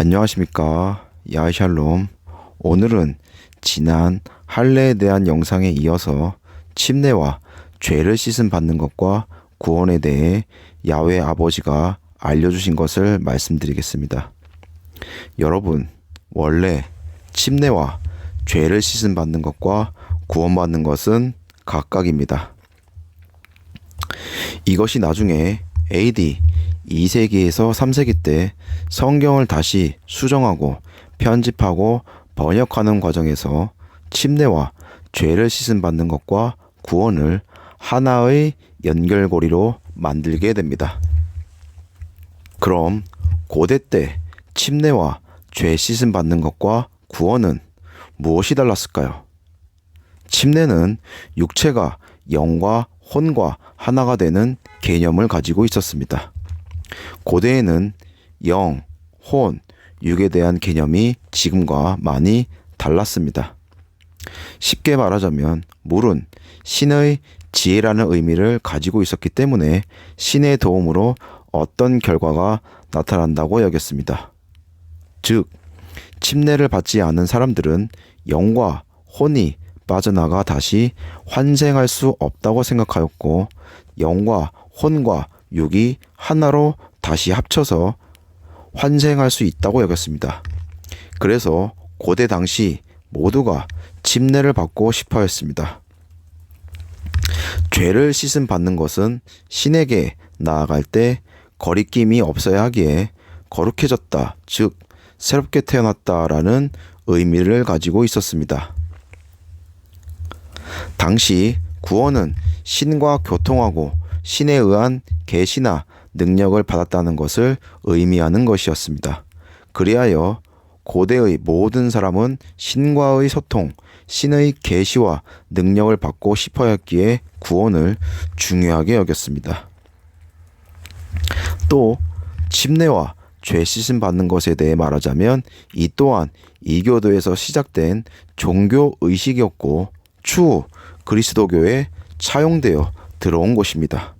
안녕하십니까. 야샬롬. 오늘은 지난 할례에 대한 영상에 이어서 침례와 죄를 씻음 받는 것과 구원에 대해 야외 아버지가 알려주신 것을 말씀드리겠습니다. 여러분, 원래 침례와 죄를 씻음 받는 것과 구원받는 것은 각각입니다. 이것이 나중에 AD 2세기에서 3세기 때 성경을 다시 수정하고 편집하고 번역하는 과정에서 침례와 죄를 씻음 받는 것과 구원을 하나의 연결고리로 만들게 됩니다. 그럼 고대 때 침례와 죄 씻음 받는 것과 구원은 무엇이 달랐을까요? 침례는 육체가 영과 혼과 하나가 되는 개념을 가지고 있었습니다. 고대에는 영, 혼, 육에 대한 개념이 지금과 많이 달랐습니다. 쉽게 말하자면 물은 신의 지혜라는 의미를 가지고 있었기 때문에 신의 도움으로 어떤 결과가 나타난다고 여겼습니다. 즉, 침례를 받지 않은 사람들은 영과 혼이 빠져나가 다시 환생할 수 없다고 생각하였고, 영과 혼과 육이 하나로 다시 합쳐서 환생할 수 있다고 여겼습니다. 그래서 고대 당시 모두가 침례를 받고 싶어 했습니다. 죄를 씻음 받는 것은 신에게 나아갈 때 거리낌이 없어야 하기에 거룩해졌다, 즉, 새롭게 태어났다라는 의미를 가지고 있었습니다. 당시 구원은 신과 교통하고 신에 의한 계시나 능력을 받았다는 것을 의미하는 것이었습니다. 그리하여 고대의 모든 사람은 신과의 소통, 신의 계시와 능력을 받고 싶어했기에 구원을 중요하게 여겼습니다. 또 침례와 죄 씻음 받는 것에 대해 말하자면 이 또한 이교도에서 시작된 종교 의식이었고 추후 그리스도교에 차용되어 들어온 것입니다.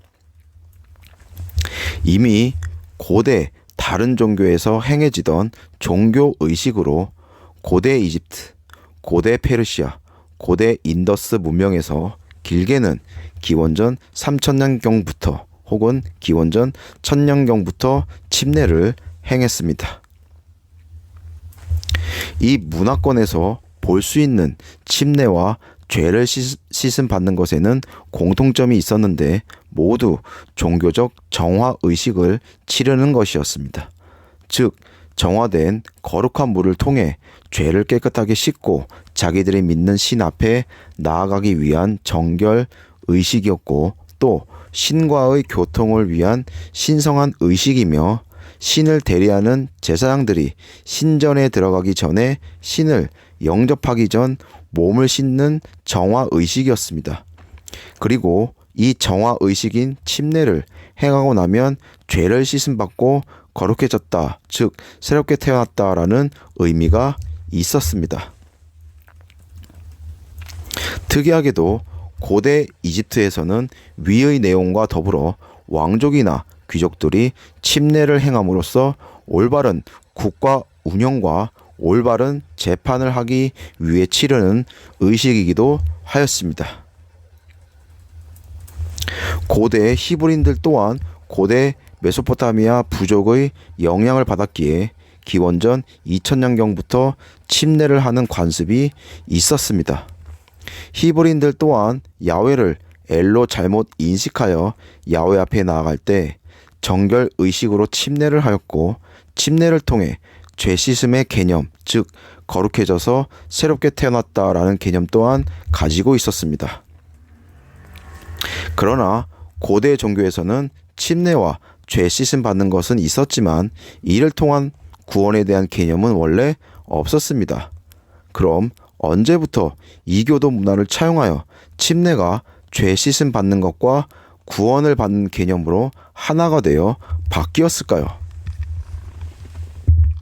이미 고대 다른 종교에서 행해지던 종교 의식으로 고대 이집트, 고대 페르시아, 고대 인더스 문명에서 길게는 기원전 3000년경부터 혹은 기원전 1000년경부터 침례를 행했습니다. 이 문화권에서 볼 수 있는 침례와 죄를 씻음 받는 것에는 공통점이 있었는데 모두 종교적 정화 의식을 치르는 것이었습니다. 즉, 정화된 거룩한 물을 통해 죄를 깨끗하게 씻고 자기들이 믿는 신 앞에 나아가기 위한 정결 의식이었고 또 신과의 교통을 위한 신성한 의식이며 신을 대리하는 제사장들이 신전에 들어가기 전에 신을 영접하기 전 몸을 씻는 정화 의식이었습니다. 그리고 이 정화 의식인 침례를 행하고 나면 죄를 씻음 받고 거룩해졌다, 즉 새롭게 태어났다라는 의미가 있었습니다. 특이하게도 고대 이집트에서는 위의 내용과 더불어 왕족이나 귀족들이 침례를 행함으로써 올바른 국가 운영과 올바른 재판을 하기 위해 치르는 의식이기도 하였습니다. 고대 히브리인들 또한 고대 메소포타미아 부족의 영향을 받았기에 기원전 2000년경부터 침례를 하는 관습이 있었습니다. 히브리인들 또한 야외를 엘로 잘못 인식하여 야외 앞에 나아갈 때 정결 의식으로 침례를 하였고 침례를 통해 죄 씻음의 개념, 즉 거룩해져서 새롭게 태어났다라는 개념 또한 가지고 있었습니다. 그러나 고대 종교에서는 침례와 죄 씻음 받는 것은 있었지만 이를 통한 구원에 대한 개념은 원래 없었습니다. 그럼 언제부터 이교도 문화를 차용하여 침례가 죄 씻음 받는 것과 구원을 받는 개념으로 하나가 되어 바뀌었을까요?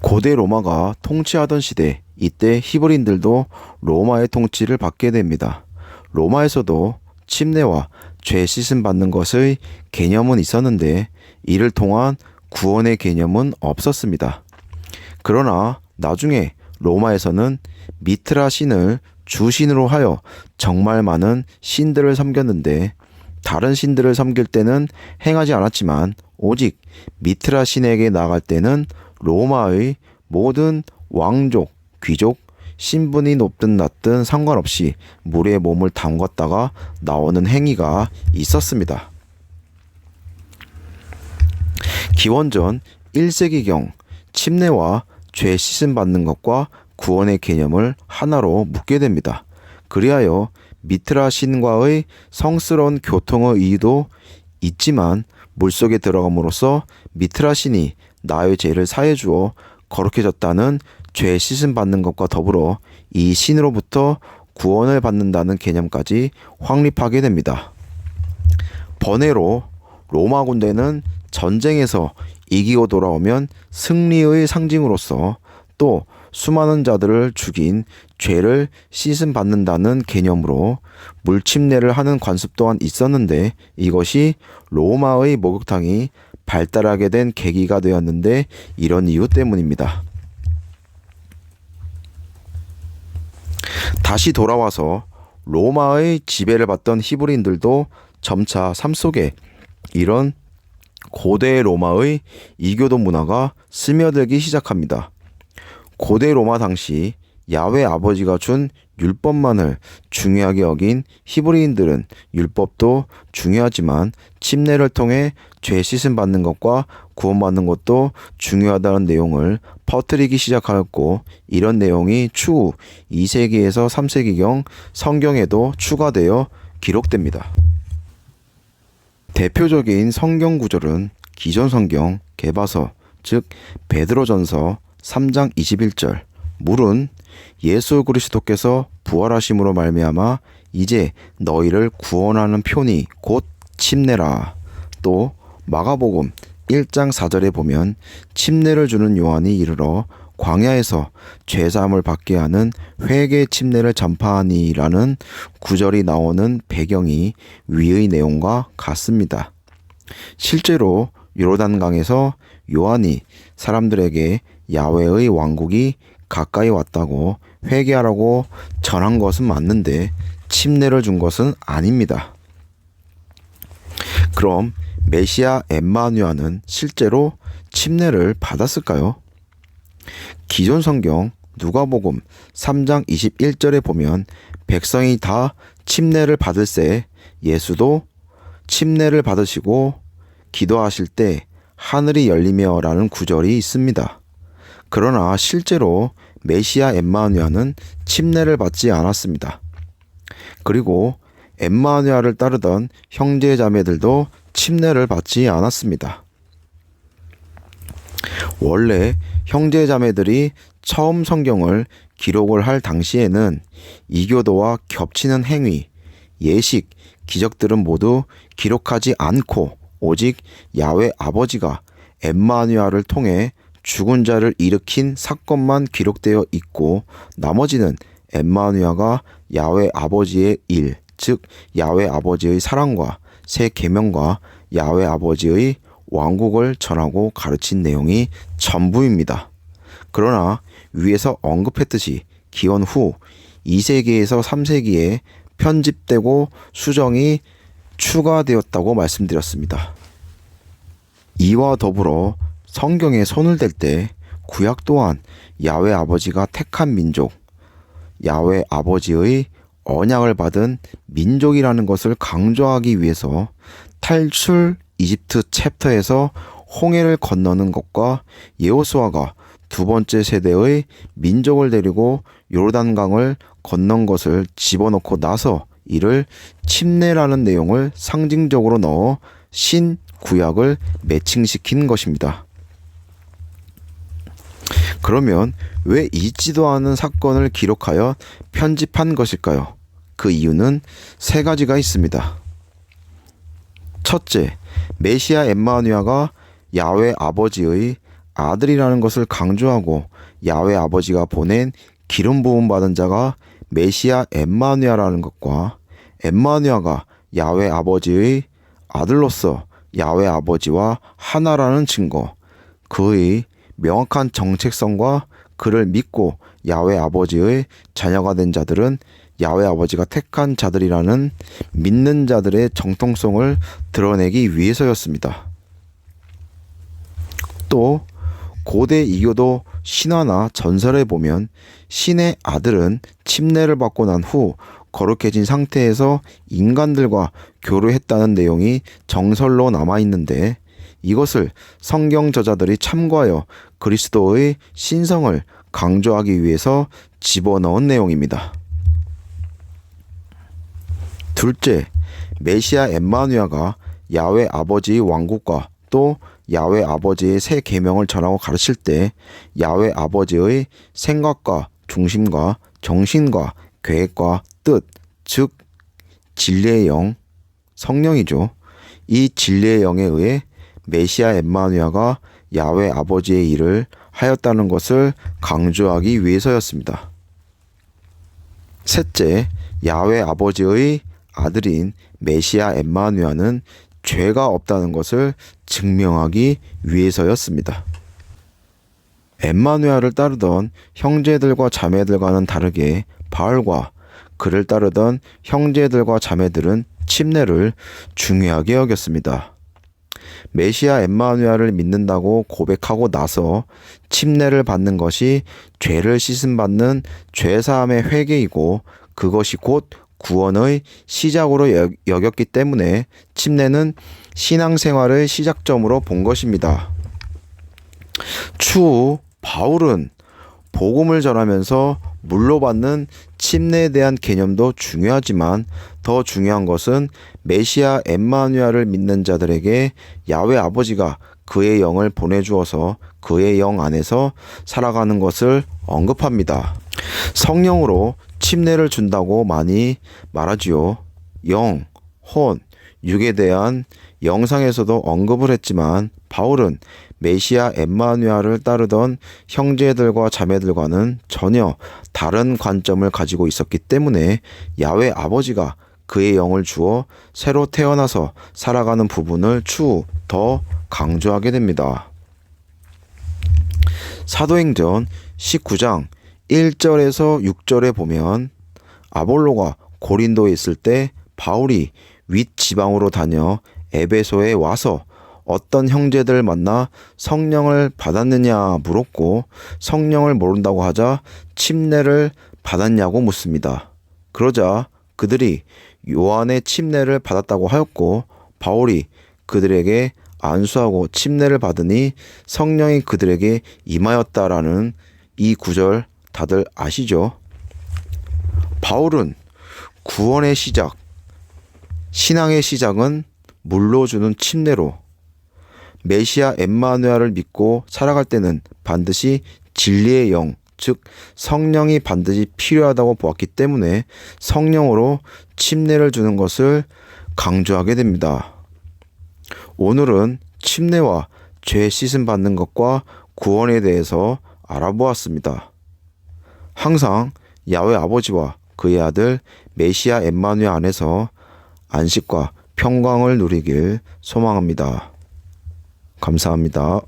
고대 로마가 통치하던 시대, 이때 히브리인들도 로마의 통치를 받게 됩니다. 로마에서도 침례와 죄 씻음 받는 것의 개념은 있었는데 이를 통한 구원의 개념은 없었습니다. 그러나 나중에 로마에서는 미트라 신을 주신으로 하여 정말 많은 신들을 섬겼는데 다른 신들을 섬길 때는 행하지 않았지만 오직 미트라 신에게 나갈 때는 로마의 모든 왕족, 귀족, 신분이 높든 낮든 상관없이 물에 몸을 담갔다가 나오는 행위가 있었습니다. 기원전 1세기경 침례와 죄 씻음 받는 것과 구원의 개념을 하나로 묶게 됩니다. 그리하여 미트라 신과의 성스러운 교통의 이유도 있지만 물속에 들어감으로써 미트라 신이 나의 죄를 사해 주어 거룩해졌다는 죄 씻음 받는 것과 더불어 이 신으로부터 구원을 받는다는 개념까지 확립하게 됩니다. 번외로 로마 군대는 전쟁에서 이기고 돌아오면 승리의 상징으로서 또 수많은 자들을 죽인 죄를 씻음 받는다는 개념으로 물침례를 하는 관습 또한 있었는데 이것이 로마의 목욕탕이 발달하게 된 계기가 되었는데 이런 이유 때문입니다. 다시 돌아와서 로마의 지배를 받던 히브리인들도 점차 삶 속에 이런 고대 로마의 이교도 문화가 스며들기 시작합니다. 고대 로마 당시 야외 아버지가 준 율법만을 중요하게 여긴 히브리인들은 율법도 중요하지만 침례를 통해 죄 씻음 받는 것과 구원받는 것도 중요하다는 내용을 퍼뜨리기 시작하였고 이런 내용이 추후 2세기에서 3세기경 성경에도 추가되어 기록됩니다. 대표적인 성경 구절은 기존 성경 개바서 즉 베드로전서 3장 21절 물은 예수 그리스도께서 부활하심으로 말미암아 이제 너희를 구원하는 표니 곧 침례라. 또 마가복음 1장 4절에 보면 침례를 주는 요한이 이르러 광야에서 죄사함을 받게 하는 회개 침례를 전파하니라는 구절이 나오는 배경이 위의 내용과 같습니다. 실제로 요르단강에서 요한이 사람들에게 야외의 왕국이 가까이 왔다고 회개하라고 전한 것은 맞는데 침례를 준 것은 아닙니다. 그럼 메시아 엠마누아는 실제로 침례를 받았을까요? 기존 성경 누가복음 3장 21절에 보면 백성이 다 침례를 받을새 예수도 침례를 받으시고 기도하실 때 하늘이 열리며라는 구절이 있습니다. 그러나 실제로 메시아 엠마누아는 침례를 받지 않았습니다. 그리고 엠마누아를 따르던 형제 자매들도 침례를 받지 않았습니다. 원래 형제 자매들이 처음 성경을 기록을 할 당시에는 이교도와 겹치는 행위, 예식, 기적들은 모두 기록하지 않고 오직 야외 아버지가 엠마누아를 통해 죽은 자를 일으킨 사건만 기록되어 있고 나머지는 엠마누아가 야외 아버지의 일, 즉 야외 아버지의 사랑과 새 계명과 야외 아버지의 왕국을 전하고 가르친 내용이 전부입니다. 그러나 위에서 언급했듯이 기원 후 2세기에서 3세기에 편집되고 수정이 추가되었다고 말씀드렸습니다. 이와 더불어 성경에 손을 댈 때 구약 또한 야외 아버지가 택한 민족, 야외 아버지의 언약을 받은 민족이라는 것을 강조하기 위해서 탈출 이집트 챕터에서 홍해를 건너는 것과 예호수아가 두 번째 세대의 민족을 데리고 요르단강을 건넌 것을 집어넣고 나서 이를 침례라는 내용을 상징적으로 넣어 신 구약을 매칭시킨 것입니다. 그러면 왜 잊지도 않은 사건을 기록하여 편집한 것일까요? 그 이유는 세 가지가 있습니다. 첫째, 메시아 엠마누아가 야외 아버지의 아들이라는 것을 강조하고 야외 아버지가 보낸 기름 부음 받은 자가 메시아 엠마누아라는 것과 엠마누아가 야외 아버지의 아들로서 야외 아버지와 하나라는 증거, 그의 명확한 정체성과 그를 믿고 야외 아버지의 자녀가 된 자들은 야외 아버지가 택한 자들이라는 믿는 자들의 정통성을 드러내기 위해서였습니다. 또 고대 이교도 신화나 전설에 보면 신의 아들은 침례를 받고 난 후 거룩해진 상태에서 인간들과 교류했다는 내용이 정설로 남아 있는데 이것을 성경 저자들이 참고하여 그리스도의 신성을 강조하기 위해서 집어넣은 내용입니다. 둘째, 메시아 엠마누아가 야외 아버지의 왕국과 또 야외 아버지의 새 계명을 전하고 가르칠 때 야외 아버지의 생각과 중심과 정신과 계획과 뜻, 즉 진리의 영, 성령이죠. 이 진리의 영에 의해 메시아 엠마누아가 야외 아버지의 일을 하였다는 것을 강조하기 위해서였습니다. 셋째, 야외 아버지의 아들인 메시아 엠마누아는 죄가 없다는 것을 증명하기 위해서였습니다. 엠마누아를 따르던 형제들과 자매들과는 다르게 바울과 그를 따르던 형제들과 자매들은 침례를 중요하게 여겼습니다. 메시아 엠마누아를 믿는다고 고백하고 나서 침례를 받는 것이 죄를 씻음 받는 죄 사함의 회개이고 그것이 곧 구원의 시작으로 여- 여겼기 때문에 침례는 신앙생활의 시작점으로 본 것입니다. 추후 바울은 복음을 전하면서 물로 받는 침례에 대한 개념도 중요하지만 더 중요한 것은 메시아 엠마누아를 믿는 자들에게 야외 아버지가 그의 영을 보내주어서 그의 영 안에서 살아가는 것을 언급합니다. 성령으로 침례를 준다고 많이 말하지요. 영, 혼, 육에 대한 영상에서도 언급을 했지만 바울은 메시아 엠마누아를 따르던 형제들과 자매들과는 전혀 다른 관점을 가지고 있었기 때문에 야외 아버지가 그의 영을 주어 새로 태어나서 살아가는 부분을 추후 더 강조하게 됩니다. 사도행전 19장 1절에서 6절에 보면 아볼로가 고린도에 있을 때 바울이 윗 지방으로 다녀 에베소에 와서 어떤 형제들 만나 성령을 받았느냐 물었고 성령을 모른다고 하자 침례를 받았냐고 묻습니다. 그러자 그들이 요한의 침례를 받았다고 하였고 바울이 그들에게 안수하고 침례를 받으니 성령이 그들에게 임하였다라는 이 구절 다들 아시죠? 바울은 구원의 시작, 신앙의 시작은 물로 주는 침례로 메시아 엠마누아를 믿고 살아갈 때는 반드시 진리의 영, 즉 성령이 반드시 필요하다고 보았기 때문에 성령으로 침례를 주는 것을 강조하게 됩니다. 오늘은 침례와 죄 씻음 받는 것과 구원에 대해서 알아보았습니다. 항상 야외 아버지와 그의 아들 메시아 엠마누엘 안에서 안식과 평강을 누리길 소망합니다. 감사합니다.